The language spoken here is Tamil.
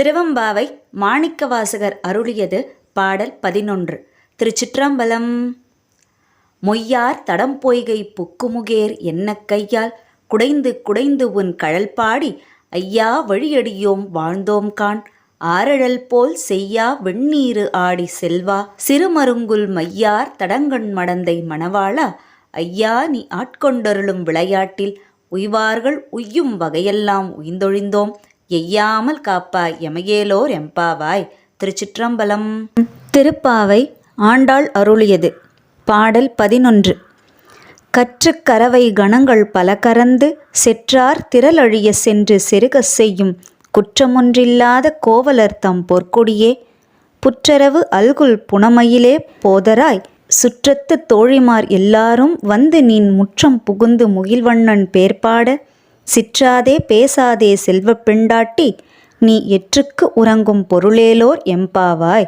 திருவம்பாவை மாணிக்கவாசகர் அருளியது பாடல் பதினொன்று. திருச்சிற்றம்பலம். மொய்யார் தடம் பொய்கை புக்குமுகேர் என்ன கையால் குடைந்து குடைந்து உன் கழல் பாடி ஐயா வழியடியோம் வாழ்ந்தோம் காண். ஆரழல் போல் செய்யா வெண்ணீரு ஆடி செல்வா. சிறுமருங்குல் மையார் தடங்கண் மடந்தை மணவாளா. ஐயா நீ ஆட்கொண்டருளும் விளையாட்டில் உய்வார்கள் உய்யும் வகையெல்லாம் உய்ந்தொழிந்தோம். எய்யாமல் காப்பாய் எமையேலோர் எம்பாவாய் திருச்சிற்றம்பலம். திருப்பாவை ஆண்டாள் அருளியது. பாடல் பதினொன்று. கற்று கரவை கணங்கள் பல கறந்து செற்றார் திரளழிய சென்று செருகச் செய்யும் குற்றமொன்றில்லாத கோவலர் தம் பொற்கொடியே. புற்றரவு அல்குல் புனமையிலே போதராய் சுற்றத்து தோழிமார் எல்லாரும் வந்து நின் முற்றம் புகுந்து முகில்வண்ணன் பேர்பாட சிற்றாதே பேசாதே செல்வப் பெண்டாட்டி நீ எற்றுக்கு உறங்கும் பொருளேலோர் எம்பாவாய்.